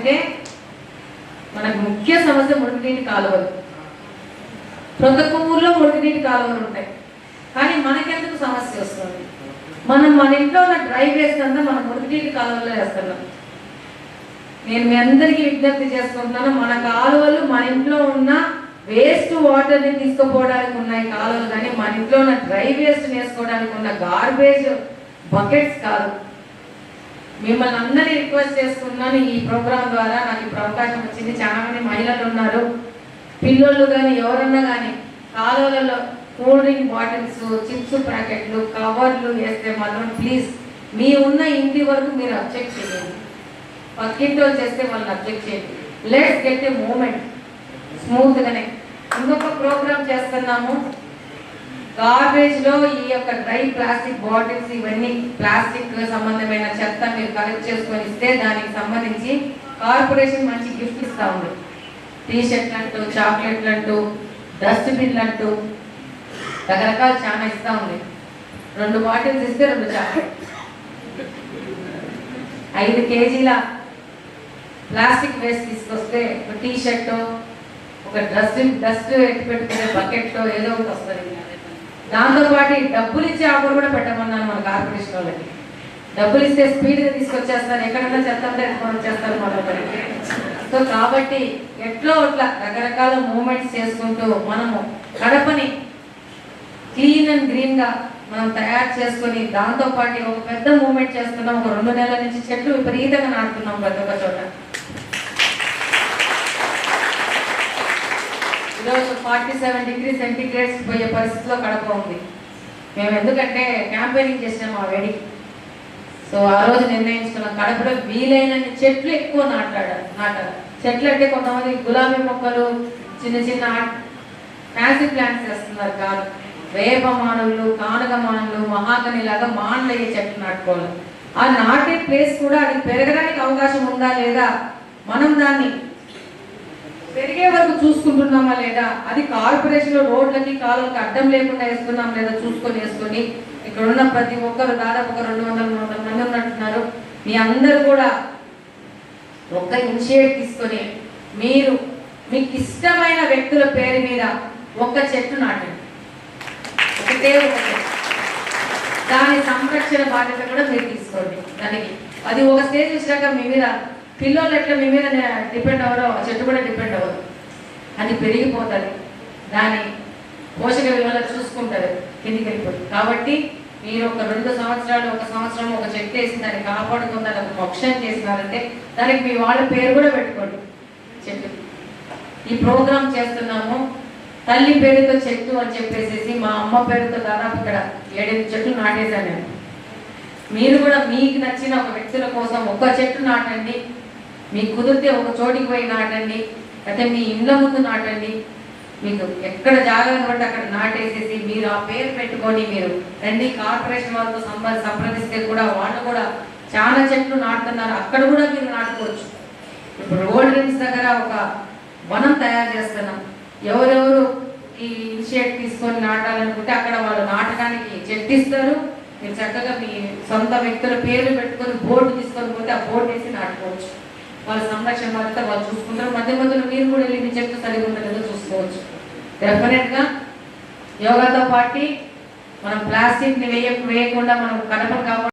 అంటే మనకు ముఖ్య సమస్య మురుగునీటి కాలువలు. ప్రతి ఒక్క ఊర్లో మురుగునీటి కాలువలు ఉంటాయి. కానీ మనకెందుకు సమస్య వస్తుంది? మనం మన ఇంట్లో ఉన్న డ్రై వేస్ట్ అంతా మనం మురుగునీటి కాలువలో వేస్తున్నాం. నేను మీ అందరికీ విజ్ఞప్తి చేసుకుంటున్నాను మన కాలువలు మన ఇంట్లో ఉన్న వేస్ట్ వాటర్ని తీసుకుపోవడానికి ఉన్నాయి కాలువలు కానీ మన ఇంట్లో ఉన్న డ్రై వేస్ట్ వేసుకోవడానికి ఉన్న గార్బేజ్ బకెట్స్ కాదు. మిమ్మల్ని అందరినీ రిక్వెస్ట్ చేసుకున్నాను ఈ ప్రోగ్రామ్ ద్వారా నాకు ఇప్పుడు అవకాశం వచ్చింది. చాలా మంది మహిళలు ఉన్నారు. పిల్లలు కానీ ఎవరన్నా కానీ కాలువలలో కూల్ డ్రింక్ బాటిల్స్ చిప్స్ ప్యాకెట్లు కవర్లు వేస్తే మాత్రం ప్లీజ్ మీ ఉన్న ఇంటి వరకు మీరు అబ్జెక్ట్ చేయండి. పక్కింటి వాళ్ళు చేస్తే వాళ్ళని అబ్జెక్ట్ చేయండి. లెట్స్ గెట్ ఏ మూమెంట్ స్మూత్గానే ఇంకొక ప్రోగ్రామ్ చేస్తున్నాము. గార్బేజ్లో ఈ యొక్క డ్రై ప్లాస్టిక్ బాటిల్స్ ఇవన్నీ ప్లాస్టిక్ సంబంధమైన చెత్త మీరు కలెక్ట్ చేసుకొని ఇస్తే దానికి సంబంధించి కార్పొరేషన్ మంచి గిఫ్ట్ ఇస్తా ఉంది. టీ షర్ట్లు అంటూ చాక్లెట్లు అంటూ డస్ట్బిన్లు అంటూ రకరకాలు చాలా ఇస్తా ఉంది. రెండు బాటిల్స్ ఇస్తే రెండు చాక్లెట్ ఐదు కేజీల ప్లాస్టిక్ వేస్ట్ తీసుకొస్తే ఒక టీ షర్ట్ ఒక డస్ట్ డస్ట్ పెట్టుకునే బకెట్ ఏదో ఒకటి వస్తుంది. దాంతో పాటు డబ్బులు ఇచ్చే ఆఫర్ కూడా పెట్టమన్నాను మన కార్పొరేషన్ వాళ్ళకి. డబ్బులు ఇస్తే స్పీడ్గా తీసుకొచ్చేస్తారు ఎక్కడన్నా చెత్త అంతా ఎత్తుకొని మనకి సో కాబట్టి ఎట్లో అట్లా రకరకాల మూమెంట్స్ చేసుకుంటూ మనము కడపని క్లీన్ అండ్ గ్రీన్గా మనం తయారు చేసుకొని దాంతోపాటు ఒక పెద్ద మూమెంట్ చేస్తున్నాం ఒక రెండు నెలల నుంచి చెట్లు విపరీతంగా నాటుతున్నాం ప్రతి ఒక్క చోట. ఈరోజు ఫార్టీ సెవెన్ డిగ్రీ సెంటిగ్రేడ్స్ పోయే పరిస్థితిలో కడప ఉంది. మేము ఎందుకంటే క్యాంపెయినింగ్ చేసినాం ఆ వేడికి సో ఆ రోజు నిర్ణయించుకున్నాం. కడపలో వీలైనన్ని చెట్లు ఎక్కువ నాటాడు నాటారు. చెట్లు అంటే కొంతమంది గులాబీ మొక్కలు చిన్న చిన్న ఫ్యాన్సీ ప్లాంట్స్ వేస్తున్నారు కాదు. వేప మానులు కానుగ మానులు మహాగని లాగా మానులు అయ్యే చెట్లు నాటుకోవాలి. ఆ నాటే ప్లేస్ కూడా అది పెరగడానికి అవకాశం ఉందా లేదా? మనం దాన్ని పెరిగే వరకు చూసుకుంటున్నామా లేదా? అది కార్పొరేషన్లో రోడ్లకి కాలువలకి అడ్డం లేకుండా వేసుకున్నాం లేదా చూసుకొని వేసుకొని ఇక్కడ ఉన్న ప్రతి ఒక్కరు దాదాపు ఒక రెండు వందల మూడు వందల మంది ఉన్నట్టున్నారు. మీ అందరూ కూడా ఒక్క ఇనిషియేట్ తీసుకొని మీరు మీకు ఇష్టమైన వ్యక్తుల పేరు మీద ఒక్క చెట్టు నాటండి. ఒకటే ఒక చెట్టు. దాని సంరక్షణ బాధ్యత కూడా మీరు తీసుకోండి. దానికి అది ఒక స్టేజ్ వచ్చాక మీ మీద పిల్లలు ఎట్లా మీ మీద డిపెండ్ అవ్వరో ఆ చెట్టు కూడా డిపెండ్ అవ్వదు. అది పెరిగిపోతుంది. దాని పోషక విలువలు చూసుకుంటారు కిందికి వెళ్ళిపోతుంది. కాబట్టి మీరు ఒక రెండు సంవత్సరాలు ఒక సంవత్సరం ఒక చెట్టు వేసి దాన్ని కాపాడుకుందని ఒక పక్షం చేసినారంటే దానికి మీ వాళ్ళ పేరు కూడా పెట్టుకోండి చెట్టు. ఈ ప్రోగ్రామ్ చేస్తున్నాము. తల్లి పేరుతో చెట్టు అని చెప్పేసి మా అమ్మ పేరుతో దాదాపు ఇక్కడ ఏడెనిమిది చెట్లు నాటేశాను నేను. మీరు కూడా మీకు నచ్చిన ఒక వ్యక్తుల కోసం ఒక చెట్టు నాటండి. మీకు కుదిరితే ఒక చోటికి పోయి నాటండి అయితే మీ ఇండ్ల ముందు నాటండి. మీకు ఎక్కడ జాగాలను బట్టి అక్కడ నాటేసేసి మీరు ఆ పేరు పెట్టుకొని మీరు రండి కార్పొరేషన్ వాళ్ళతో సంబ సంప్రదిస్తే కూడా వాళ్ళు కూడా చాలా చెట్లు నాటుతున్నారు. అక్కడ కూడా మీరు నాటుకోవచ్చు. ఇప్పుడు రోడ్ రిమ్స్ దగ్గర ఒక వనం తయారు చేస్తున్నాం. ఎవరెవరు ఈ ఇనిషియేట్ తీసుకొని నాటాలనుకుంటే అక్కడ వాళ్ళు నాటడానికి చెట్టు ఇస్తారు మీరు చక్కగా మీ సొంత వ్యక్తుల పేర్లు పెట్టుకొని బోర్డు తీసుకొని పోతే ఆ బోర్డు వేసి నాటుకోవచ్చు. వాళ్ళ సంరక్షణ బాధ్యత వాళ్ళు చూసుకుంటారు. మధ్య మధ్యలో మీరు కూడా వెళ్ళి మీ చెట్టు సరిగా ఉందో చూసుకోవచ్చు. డెఫినెట్గా యోగాతో పాటు మనం ప్లాస్టిక్ని వేయ వేయకుండా మనం కడప కాపాడు